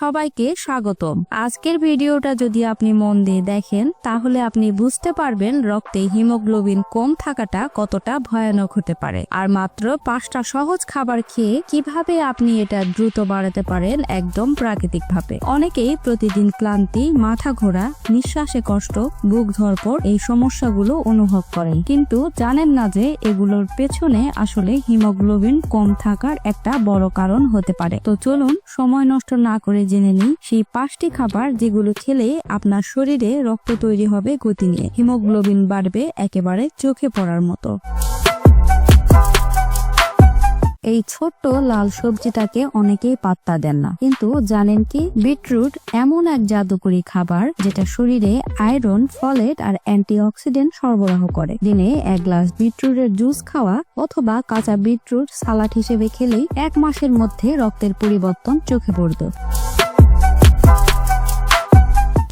সবাইকে স্বাগতম। আজকের ভিডিওটা যদি আপনি মন দিয়ে দেখেন, তাহলে আপনি বুঝতে পারবেন রক্তে হিমোগ্লোবিন কম থাকাটা কতটা ভয়ানক হতে পারে। আর মাত্র পাঁচটা সহজ খাবার খেয়ে কীভাবে আপনি এটা দ্রুত বাড়াতে পারেন একদম প্রাকৃতিক ভাবে অনেকেই প্রতিদিন ক্লান্তি, মাথা ঘোরা, নিঃশ্বাসে কষ্ট, বুক ধরপড় এই সমস্যাগুলো অনুভব করেন। কিন্তু জানেন না যে এগুলোর পেছনে আসলে হিমোগ্লোবিন কম থাকার একটা বড় কারণ হতে পারে। তো চলুন সময় নষ্ট না করে জেনে নিই সেই পাঁচটি খাবার যেগুলো খেলে আপনার শরীরে রক্ত তৈরি হবে গতি নিয়ে। হিমোগ্লোবিন বাড়বে একেবারে চোখে পড়ার মতো। এই ছোট্ট লাল সবজিটাকে অনেকেই পাত্তা দেন না। কিন্তু জানেন কি, বিটরুট এমন এক জাদুকরী খাবার যেটা শরীরে আয়রন, ফলেট আর অ্যান্টিঅক্সিডেন্ট সরবরাহ করে। দিনে এক গ্লাস বিটরুটের জুস খাওয়া অথবা কাঁচা বিটরুট সালাড হিসেবে খেলেই এক মাসের মধ্যে রক্তের পরিবর্তন চোখে পড়বে।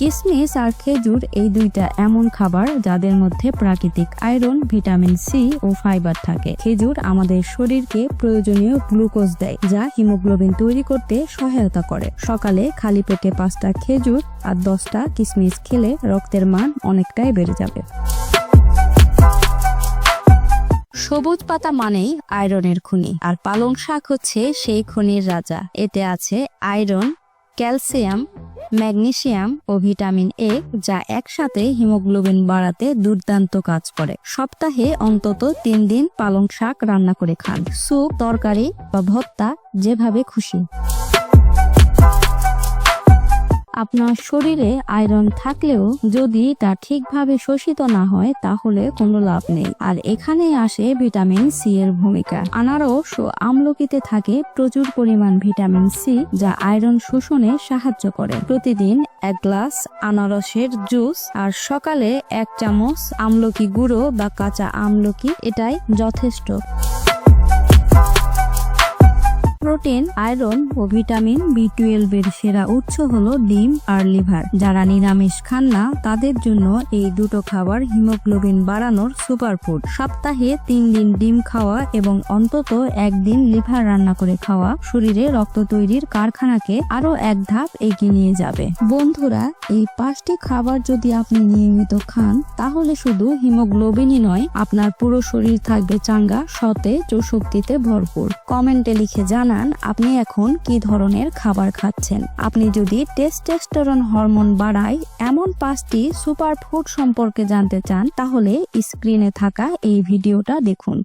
কিসমিস আর খেজুর এই দুইটা এমন খাবার যাদের মধ্যে প্রাকৃতিক আয়রন, ভিটামিন সি ও ফাইবার থাকে। খেজুর আমাদের শরীরকে প্রয়োজনীয় গ্লুকোজ দেয়, যা হিমোগ্লোবিন তৈরি করতে সহায়তা করে। সকালে খালি পেটে পাঁচটা খেজুর আর দশটা কিসমিস খেলে রক্তের মান অনেকটাই বেড়ে যাবে। সবুজ পাতা মানেই আয়রনের খনি, আর পালং শাক হচ্ছে সেই খনির রাজা। এতে আছে আয়রন, ক্যালসিয়াম ম্যাগনেসিয়াম ও ভিটামিন এ, যা একসাথে হিমোগ্লোবিন বাড়াতে দুর্দান্ত কাজ করে। সপ্তাহে অন্তত তিন দিন পালং শাক রান্না করে খান। স্যুপ, তরকারি বা ভত্তা যেভাবে খুশি। আপনার শরীরে আয়রন থাকলেও যদি তা ঠিকভাবে শোষিত না হয়, তাহলে কোনো লাভ নেই। আর এখানেই আসে ভিটামিন সি এর ভূমিকা। আনারস ও আমলকিতে থাকে প্রচুর পরিমাণ ভিটামিন সি যা আয়রন শোষণে সাহায্য করে। প্রতিদিন এক গ্লাস আনারসের জুস আর সকালে এক চামচ আমলকি গুঁড়ো বা কাঁচা আমলকি, এটাই যথেষ্ট। প্রোটিন, আয়রন ও ভিটামিন বি টুয়েলভ এর সেরা উৎস হলো ডিম আর লিভার। যারা নিরামিষ খান না, তাদের জন্য এই দুটো খাবার হিমোগ্লোবিন বাড়ানোর সুপারফুড। সপ্তাহে তিন দিন ডিম খাওয়া এবং অন্তত একদিন লিভার রান্না করে খাওয়া শরীরে রক্ত তৈরির কারখানাকে আরও এক ধাপ এগিয়ে নিয়ে যাবে। বন্ধুরা, এই পাঁচটি খাবার যদি আপনি নিয়মিত খান, তাহলে শুধু হিমোগ্লোবিনই নয়, আপনার পুরো শরীর থাকবে চাঙ্গা, সতেজ ও শক্তিতে ভরপুর। কমেন্টে লিখে জানান আপনি এখন কি ধরনের খাবার খাচ্ছেন? আপনি যদি টেস্টেস্টোরন হরমোন বাড়ায় এমন পাঁচটি সুপার ফুড সম্পর্কে জানতে চান, তাহলে স্ক্রিনে থাকা এই ভিডিওটা দেখুন।